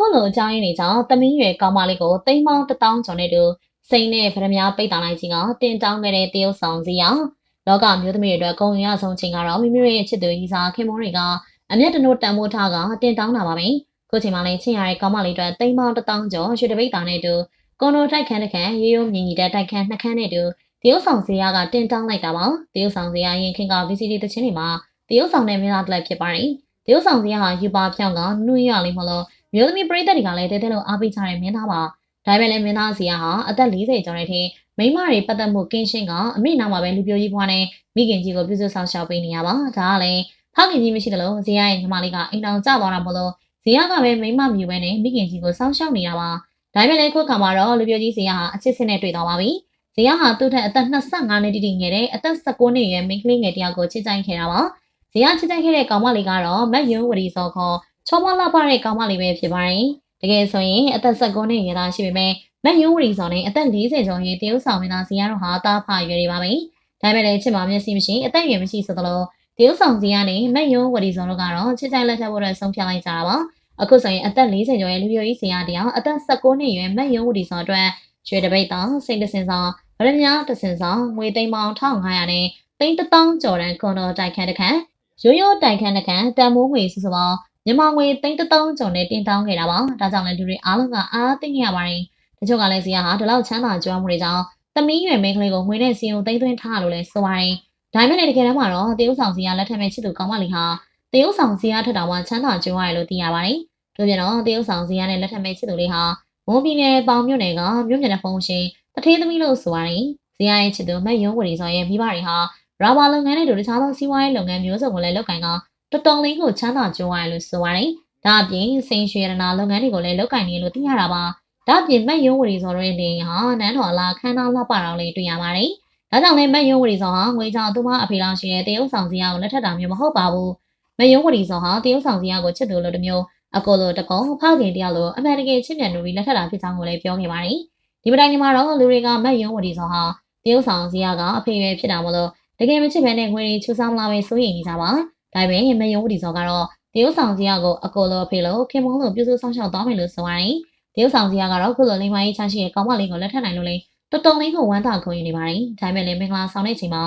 အခုလိုအကြောင်းရင်းတွေကြောင့်သမီးရွယ်ကောင်မလေးကိုတိမ်မောင်းတစ်တောင်းကျော်နဲ့တူစိန်နဲ့ဗရမ ्या ပိတ်တာလိုက်ခြင်းကတင်တောင်းခဲ့တဲ့တရုတ်ဆောင်စီအောင်လောကမျိုးသမီးတွေအတွက်ဂုဏ်ရဆုံးချိန်ကတော့မိမိတို့ရဲ့ချစ်သူကြီးစားခင်မိုးတွေကအမျက်တနို့တန်ဖိုးထားကတင်တောင်းတာပါပဲခုချိန်မှလည်းချင်းရတဲ့ကောင်မလေးအတွက်တိမ်မောင်းတစ်တောင်းကျော်ရွှေတပိတ်တာနဲ့တူကွန်ဒိုတိုက်ခန်းတစ်ခန်းရိုးရိုးမြင်ကြီးတဲ့တိုက်ခန်းနှစ်ခန်းနဲ့တူတရုတ်ဆောင်စီရကတင်တောင်းလိုက်တာပါတရုတ်ဆောင်စီရရင်ခင်က VCD တချင်းတွေမှာတရုတ်ဆောင်တဲ့မင်းသားတစ်လက်ဖြစ်ပါတယ်တရုတ်ဆောင်စီရဟာယူပါဖြောင်းကနှွေးရလေးမလို့ မျိုးသမီးပရိသတ်တွေကလည်းတဲတဲလို့အားပေးကြတဲ့မင်းသားပါဒါပေမဲ့လည်းမင်းသားစီရဟာအသက်40ကျော်တဲ့အထိမိန်းမတွေပတ်သက်မှုကင်းရှင်းကအမိနောက်မှာပဲလူပြိုကြီးဘွားနဲ့မိခင်ကြီးကိုပြုစုဆောင်ရှောက်ပေးနေရပါဒါကလည်းဖခင်ကြီးမရှိတယ်လို့ဇီယာရဲ့ညီမလေးကအိမ်တော်ကျသွားတာမို့လို့ဇီယာကပဲမိန်းမမြူပဲနဲ့မိခင်ကြီးကိုစောင့်ရှောက်နေတာပါဒါပေမဲ့လည်းခုခါမှာတော့လူပြိုကြီးဇီယာဟာအချစ်စစ်နဲ့တွေ့သွားပါပြီဇီယာဟာသူ့ထက်အသက်25နှစ်တိတိငယ်တဲ့အသက်19နှစ်ရွယ်မိန်းကလေးငယ်တယောက်ကိုချစ်ကြိုက်ခဲ့တာပါဇီယာချစ်ကြိုက်ခဲ့တဲ့ကောင်မလေးကတော့မတ်ယွန်းဝရီစောခေါ် ချောမလာပါတဲ့ကောင်မလေးပဲဖြစ်ပါတယ်တကယ်ဆိုရင်အသက်19နှစ်ရွယ်သားရှိပေမဲ့မတ်ယွန်းဝရီစောနဲ့အသက်40ကျော်ရဲ့တရုတ်ဆောင်မင်းသားဇီယာတို့ဟာတားဖရွယ်နေပါမယ်ဒါပေမဲ့လည်းချစ်မမျက်စိမရှိအသက်အရွယ်မရှိဆိုသလိုတရုတ်ဆောင်စီကနေမက်ယွန်းဝရီစောတို့ကတော့ချစ်ကြိုက်လက်ထပ်ဖို့အတွက်ဆုံးဖြတ်လိုက်ကြတာပါအခုဆိုရင်အသက်40ကျော်ရဲ့လူပြိုကြီးစီယာတရားအသက်19နှစ်ရွယ်မက်ယွန်းဝရီစောအတွက်ရွှေတပိတ်တောင်စိတ်တစင်ဆောင်ဗရမ ्या တစင်ဆောင်ငွေသိန်းပေါင်း1500နဲ့သိန်း1000ကျော်တန်းကွန်တော်တိုက်ခန်းတစ်ခန်းရိုးရိုးတိုက်ခန်းတစ်ခန်းတန်မိုးငွေစုစုပေါင်း မြန်မာငွေသိန်း1000ကျော်နဲ့တင်တောင်းခဲ့တာပါဒါကြောင့်လည်းလူတွေအားလုံးကအားသိနေရပါတယ်တချို့ကလည်းစီယာဟာဒီလောက်ချမ်းသာကြွားမှုတွေကြောင့်သမီးရွယ်မိန်းကလေးကိုငွေနဲ့စီယုံသိမ်းသွင်းထားလို့လဲဆိုပါတယ်ဒါပေမဲ့လည်းတကယ်တမ်းမှာတော့တရုတ်ဆောင်စီကလက်ထက်မဲ့ချစ်သူကောင်းမလေးဟာတရုတ်ဆောင်စီကထက်တောင်မှချမ်းသာကြွားရတယ်လို့သိရပါတယ်။ဒါပြန်တော့တရုတ်ဆောင်စီကနဲ့လက်ထက်မဲ့ချစ်သူလေးဟာမွန်ပြည်နယ်ပေါင်မြို့နယ်ကမြို့နယ်ဖုံးရှင်တထေးသမီးလို့ဆိုပါတယ်။ဇီယာရဲ့ချစ်သူမတ်ယုံဝရီစောရဲ့မိဘတွေဟာရာဘာလုပ်ငန်းနဲ့တူတခြားသောစီးပွားရေးလုပ်ငန်းမျိုးစုံကိုလည်းလုပ်ကိုင်က တော်တော်လေးကိုချမ်းသာကြွားရတယ်လို့ဆိုပါတယ်။ဒါအပြင်စိန်ရွှေရနာလုပ်ငန်းတွေကိုလည်းလုပ်ကိုင်နေလို့သိရတာပါ။ဒါအပြင်မတ်ယုံဝရီစောရဲ့နေဟာနန်းတော်လာခန်းသားလှပတော်လေးတွေ့ရပါတယ်။ဒါကြောင့်လည်းမတ်ယုံဝရီစောဟာငွေကြောင့်သူမအဖေလောင်ရှိတဲ့တရုတ်ဆောင်စီယာကိုလက်ထပ်တာမျိုးမဟုတ်ပါဘူး။မယုံဝရီစောဟာတရုတ်ဆောင်စီယာကိုချစ်သူလို့တမျိုးအကိုလိုတကုံဖခင်တရားလိုအမေရိကန်ချစ်မြတ်လူပြီးလက်ထပ်တာဖြစ်ကြောင်းကိုလည်းပြောခဲ့ပါတယ်။ဒီပတိုင်းမှာတော့လူတွေကမတ်ယုံဝရီစောဟာတရုတ်ဆောင်စီယာကအဖေရွယ်ဖြစ်တာမို့လို့တကယ်မချစ်ဘဲနဲ့ငွေတွေချူဆောင်လာပဲစိုးရိမ်နေကြပါ။ ဒါပေမဲ့မယုံဝရီစောကတော့တရုတ်ဆောင်စီယာကိုအကိုလိုအဖေလိုခင်မုန်းလိုပြုစုဆောင်ရှောက်သွားမယ်လို့ဆိုပါတယ်။တရုတ်ဆောင်စီယာကတော့ခုလိုလိမ္မာရေးချရှိတဲ့ကောင်းမလေးကိုလက်ထပ်နိုင်လို့လေတော်တော်လေးကိုဝမ်းသာခုံရင်နေပါတယ်။ဒါပေမဲ့လည်းမင်္ဂလာဆောင်တဲ့ချိန်မှာ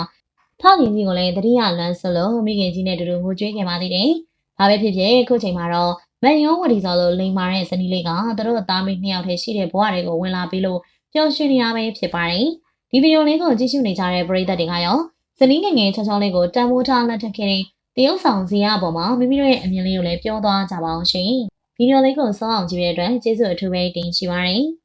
ဖခင်ကြီးကိုလည်းတတိယလမ်းဆိုလို့မိခင်ကြီးနဲ့တူတူငိုကြွေးခဲ့ပါသေးတယ်။ဘာပဲဖြစ်ဖြစ်ခုချိန်မှာတော့မန်ယုံဝတီစောလိုလိန်မာတဲ့ဇနီးလေးကသူတို့အသားမင်းနှစ်ယောက်တည်းရှိတဲ့ဘဝတွေကိုဝင်လာပြီးလို့ပျော်ရွှင်နေရပဲဖြစ်ပါတယ်။ဒီဗီဒီယိုလေးကိုကြည့်ရှုနေကြတဲ့ပရိသတ်တွေကရောဇနီးငယ်ငယ်ချောချောလေးကိုတန်ဖိုးထားလက်ထပ်ခဲ့တဲ့ တရုတ်ဆောင်စီရအပေါ်မှာမိမိတို့ရဲ့အမြင်လေးကိုလည်းပြောသွားကြပါအောင်ရှင်။ဗီဒီယိုလေးကိုစောအောင်ကြည့်ရတဲ့အတွက်ကျေးဇူးအထူးပဲတင်ရှိပါတယ်။